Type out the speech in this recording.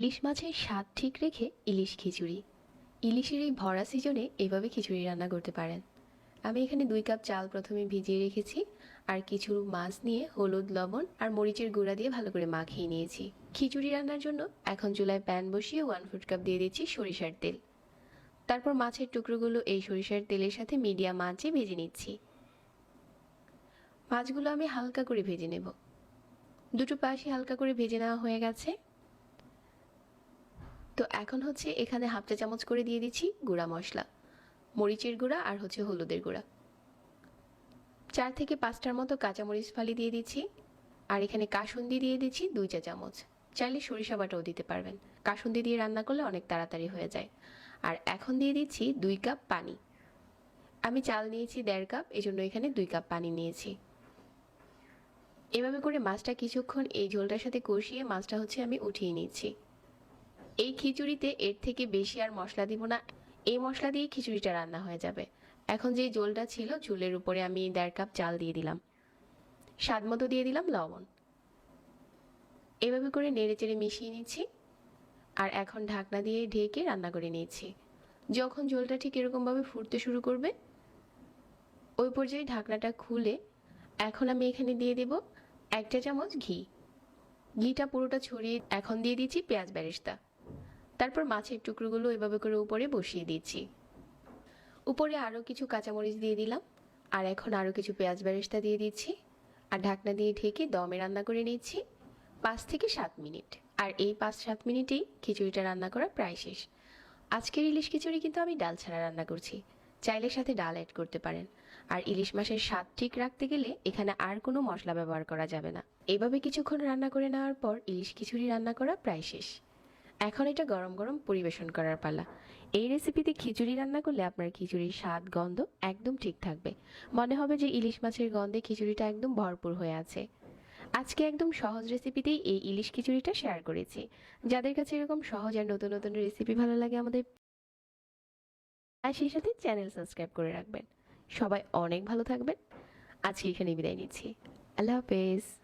ইলিশ মাছের স্বাদ ঠিক রেখে ইলিশ খিচুড়ি। ইলিশের এই ভরা সিজনে এভাবে খিচুড়ি রান্না করতে পারেন। আমি এখানে দুই কাপ চাল প্রথমে ভিজিয়ে রেখেছি আর কিছু মাছ নিয়ে হলুদ, লবণ আর মরিচের গুঁড়া দিয়ে ভালো করে মাখিয়ে নিয়েছি। খিচুড়ি রান্নার জন্য এখন চুলায় প্যান বসিয়ে ওয়ান ফুট কাপ দিয়ে দিচ্ছি সরিষার তেল। তারপর মাছের টুকরোগুলো এই সরিষার তেলের সাথে মিডিয়াম আঁচে ভেজে নিচ্ছি। মাছগুলো আমি হালকা করে ভেজে নেব। দুটো পাশে হালকা করে ভেজে নেওয়া হয়ে গেছে। তো এখন হচ্ছে এখানে হাফ চা চামচ করে দিয়ে দিচ্ছি গুঁড়া মশলা, মরিচের গুঁড়া আর হচ্ছে হলুদের গুঁড়া। চার থেকে পাঁচটার মতো কাঁচামরিচ ফালি দিয়ে দিচ্ছি আর এখানে কাসুন্দি দিয়ে দিচ্ছি দুই চা চামচ। চাইলে সরিষা বাটাও দিতে পারবেন। কাসুন্দি দিয়ে রান্না করলে অনেক তাড়াতাড়ি হয়ে যায়। আর এখন দিয়ে দিচ্ছি দুই কাপ পানি। আমি চাল নিয়েছি দেড় কাপ এই জন্য এখানে দুই কাপ পানি নিয়েছি। এভাবে করে মাছটা কিছুক্ষণ এই ঝোলটার সাথে কষিয়ে মাছটা হচ্ছে আমি উঠিয়ে নিচ্ছি। এই খিচুড়িতে এর থেকে বেশি আর মশলা দিব না। এই মশলা দিয়ে খিচুড়িটা রান্না হয়ে যাবে। এখন যে জলটা ছিল চুলের উপরে আমি দেড় কাপ চাল দিয়ে দিলাম। স্বাদ মতো দিয়ে দিলাম লবণ। এভাবে করে নেড়ে চেড়ে মিশিয়ে নিচ্ছি। আর এখন ঢাকনা দিয়ে ঢেকে রান্না করে নিয়েছি যখন জলটা ঠিক এরকমভাবে ফুটতে শুরু করবে, ওই পর্যায়ে ঢাকনাটা খুলে এখন আমি এখানে দিয়ে দেব একটা চামচ ঘি। ঘিটা পুরোটা ছড়িয়ে এখন দিয়ে দিচ্ছি পেঁয়াজ বেরেস্তা। তারপর মাছের টুকরোগুলো এভাবে করে উপরে বসিয়ে দিচ্ছি। উপরে আরও কিছু কাঁচামরিচ দিয়ে দিলাম, আর এখন আরও কিছু পেঁয়াজ বেরেস্তা দিয়ে দিচ্ছি, আর ঢাকনা দিয়ে ঢেকে দমে রান্না করে নিচ্ছি, পাঁচ থেকে সাত মিনিট। আর এই পাঁচ সাত মিনিটেই খিচুড়িটা রান্না করা প্রায় শেষ। আজকের ইলিশ খিচুড়ি কিন্তু আমি ডাল ছাড়া রান্না করছি। চাইলে সাথে ডাল অ্যাড করতে পারেন। আর ইলিশ মাছের স্বাদ ঠিক রাখতে গেলে এখানে আর কোনো মশলা ব্যবহার করা যাবে না। এভাবে কিছুক্ষণ রান্না করে নেওয়ার পর ইলিশ খিচুড়ি রান্না করা প্রায় শেষ। এখন এটা গরম গরম পরিবেশন করার পালা। এই রেসিপিতে খিচুড়ি রান্না করলে আপনার খিচুড়ির স্বাদ, গন্ধ একদম ঠিক থাকবে। মনে হবে যে ইলিশ মাছের গন্ধে খিচুড়িটা একদম ভরপুর হয়ে আছে। আজকে একদম সহজ রেসিপিতেই এই ইলিশ খিচুড়িটা শেয়ার করেছি। যাদের কাছে এরকম সহজ আর নতুন নতুন রেসিপি ভালো লাগে আমাদের আর সেই সাথে চ্যানেল সাবস্ক্রাইব করে রাখবেন। সবাই অনেক ভালো থাকবেন। আজকে এখানে বিদায় নিচ্ছি। আল্লাহ হাফেজ।